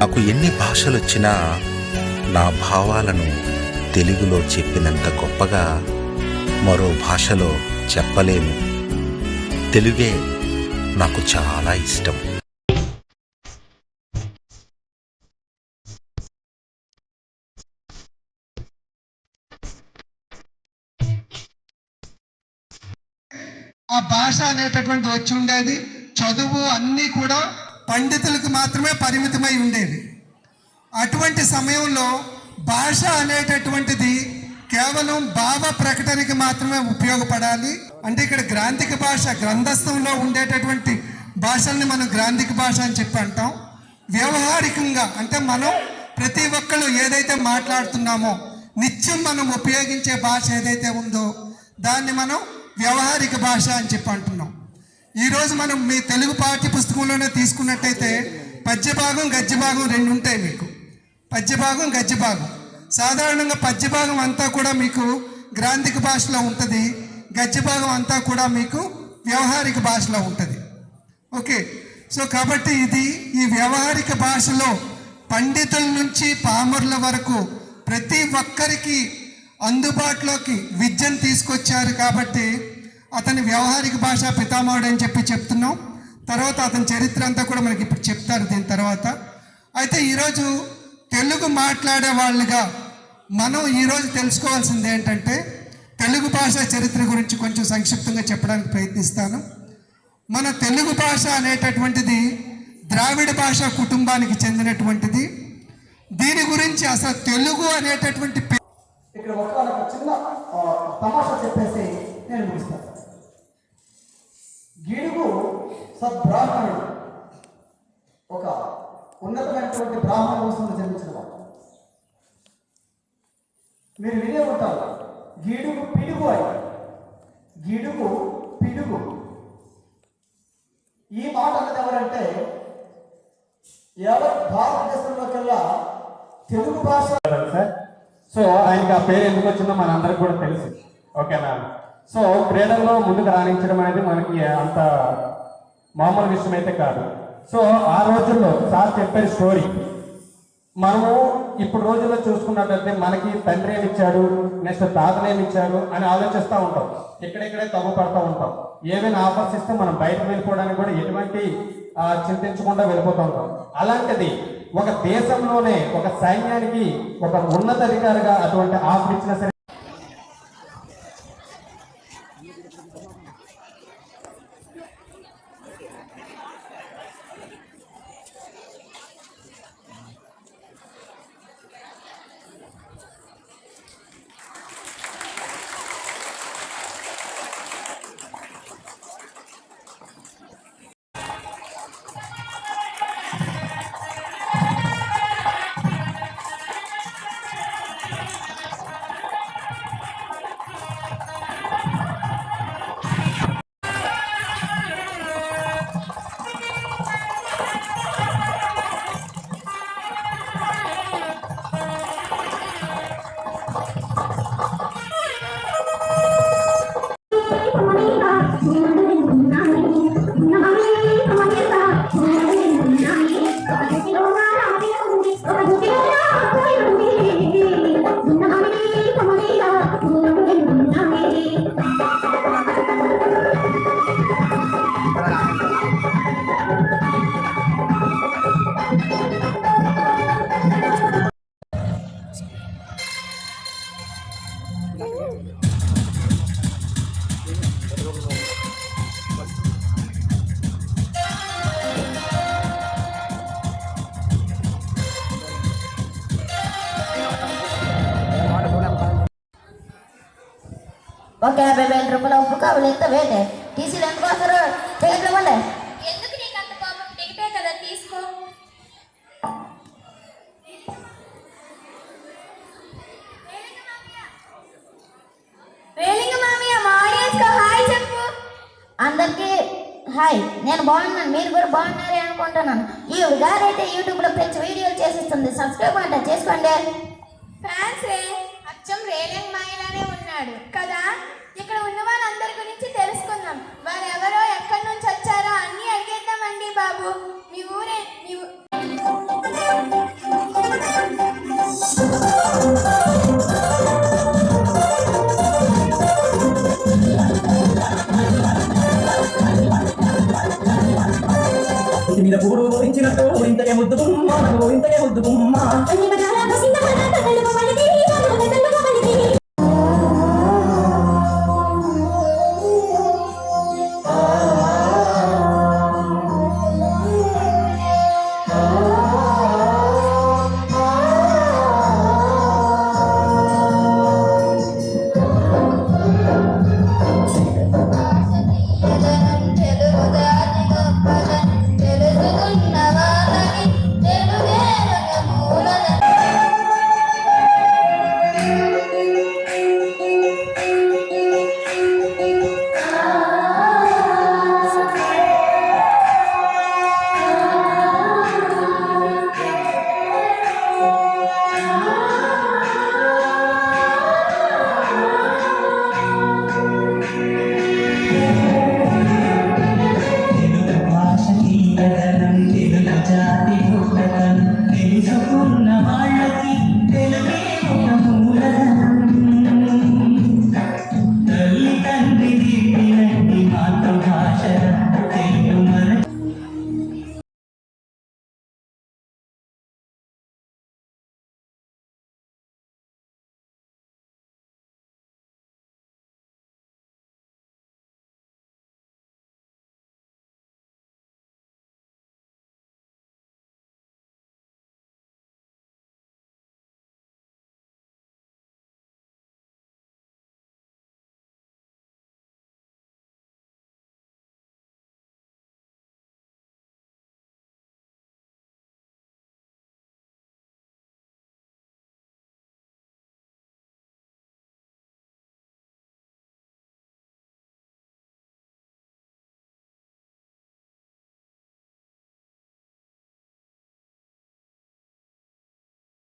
నాకు ఎన్ని భాషలు వచ్చినా నా భావాలను తెలుగులో చెప్పినంత గొప్పగా మరో భాషలో చెప్పలేను. తెలుగే నాకు చాలా ఇష్టం. ఆ భాష అనేటటువంటి వచ్చి ఉండేది చదువు అన్నీ కూడా పండితులకు మాత్రమే పరిమితమై ఉండేది. అటువంటి సమయంలో భాష అనేటటువంటిది కేవలం భావ ప్రకటనకి మాత్రమే ఉపయోగపడాలి. అంటే ఇక్కడ గ్రాంధిక భాష గ్రంథస్థంలో ఉండేటటువంటి భాషల్ని మనం గ్రాంధిక భాష అని చెప్పి అంటాం. వ్యవహారికంగా అంటే మనం ప్రతి ఒక్కళ్ళు ఏదైతే మాట్లాడుతున్నామో నిత్యం మనం ఉపయోగించే భాష ఏదైతే ఉందో దాన్ని మనం వ్యవహారిక భాష అని చెప్పి అంటున్నాం. ఈరోజు మనం మీ తెలుగు పాఠ్య పుస్తకంలోనే తీసుకున్నట్టయితే పద్య భాగం భాగం రెండు ఉంటాయి మీకు. పద్య భాగం భాగం సాధారణంగా పద్యభాగం అంతా కూడా మీకు గ్రాంధిక భాషలో ఉంటుంది. గద్యభాగం అంతా కూడా మీకు వ్యవహారిక భాషలో ఉంటుంది. ఓకే? సో కాబట్టి ఇది ఈ వ్యవహారిక భాషలో పండితుల నుంచి పామరుల వరకు ప్రతి ఒక్కరికి అందుబాటులోకి విద్యను తీసుకొచ్చారు కాబట్టి అతని వ్యవహారిక భాష పితామహుడు అని చెప్పి చెప్తున్నాం. తర్వాత అతని చరిత్ర అంతా కూడా మనకి ఇప్పుడు చెప్తారు దీని తర్వాత. అయితే ఈరోజు తెలుగు మాట్లాడే వాళ్ళుగా మనం ఈరోజు తెలుసుకోవాల్సింది ఏంటంటే తెలుగు భాష చరిత్ర గురించి కొంచెం సంక్షిప్తంగా చెప్పడానికి ప్రయత్నిస్తాను. మన తెలుగు భాష అనేటటువంటిది ద్రావిడ భాష కుటుంబానికి చెందినటువంటిది. దీని గురించి అసలు తెలుగు అనేటటువంటి పే- ఇక్కడ ఒక చిన్న తమాషా చెప్పేసి నేను ముగిస్తాను గిడుగు సద్బ్రాహ్మణుడు. ఒక ఉన్నతమైనటువంటి బ్రాహ్మణ వంశంలో జన్మించిన వాడు. మీరు వినే ఉంటారు గిడుగు పిడుగు అని. గిడుగు పిడుగు. ఈ మాట అన్నది ఎవరంటే యావత్ భారతదేశంలోకెల్లా తెలుగు భాష సార్? సో ఆయనకి ఆ పేరు ఎందుకు వచ్చిందో మనందరికి కూడా తెలుసు. ఓకేనా? సో క్రీడల్లో ముందుకు రాణించడం అనేది మనకి అంత మామూలు విషయం అయితే కాదు. సో ఆ రోజుల్లో సార్ చెప్పే స్టోరీ మనము ఇప్పుడు రోజుల్లో చూసుకున్నట్లయితే మనకి తండ్రి ఏమిచ్చాడు నెక్స్ట్ తాతలు ఇచ్చాడు అని ఆలోచిస్తూ ఉంటాం. ఇక్కడిక్కడే తగ్గు పడుతూ ఉంటాం. ఏమైనా ఆఫర్స్ ఇస్తే మనం బయటకు వెళ్ళిపోవడానికి కూడా ఎటువంటి చింతించకుండా వెళ్ళిపోతూ ఉంటాం. అలాంటిది ఒక దేశంలోనే ఒక సైన్యానికి ఒక ఉన్నతాధికారిగా అటువంటి ఆఫర్ ఇచ్చినా సరే ఒక యాభై వేల రూపాయల ఉప్పు కావాలి ఎంత వేటే టీసీలు ఎందుకు వస్తారు ఇవ్వండి. ఎందుకు నీకు అంత కోపం? టికెటే కదా తీసుకో. రేలింగ మామయ్య. మా ఆడియన్స్ హాయ్ చెప్పు. అందరికీ హాయ్. నేను బాగున్నాను మీరు కూడా బాగున్నారే అనుకుంటున్నాను. ఈ గారైతే యూట్యూబ్లో పెంచి వీడియోలు చేసిస్తుంది. సబ్స్క్రైబ్ అంటే చేసుకోండి. ఫ్యాన్స్ అచ్చం రేలింగ్ మాయలానే అన్నాడు కదా? ఇక్కడ ఉన్న వాళ్ళందరి గురించి తెలుసుకుందాం. వారెవరో ఎక్కడి నుంచి వచ్చారో అన్ని అడిగేద్దామండి బాబు. మీ ఊరే మీ మీద పూడు ఇంతకే ముద్దు బొమ్మ ఇంతకే ముద్దు బొమ్మ.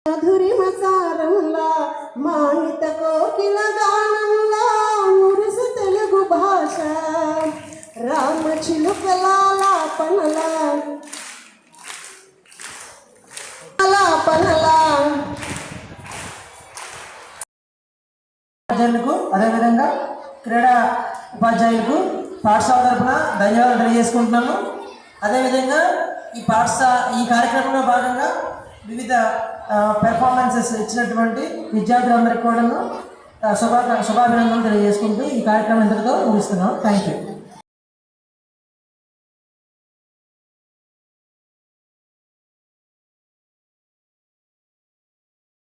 మధురి మసారంలా మానిత కోకిల గానంలా మురుసు తెలుగు భాష రామ చిలుకలాల పనలా పనలా. ఉపాధ్యాయులకు అదేవిధంగా క్రీడా ఉపాధ్యాయులకు పాఠశాల తరఫున ధన్యవాదాలు తెలియజేసుకుంటున్నాము అదేవిధంగా ఈ పాఠశాల ఈ కార్యక్రమంలో భాగంగా వివిధ పెర్ఫార్మెన్సెస్ ఇచ్చినటువంటి విద్యార్థులందరికీ కూడాను శుభా శుభాభినందనలు తెలియజేసుకుంటూ ఈ కార్యక్రమం ఇంతటితో ముగిస్తున్నాం. Thank you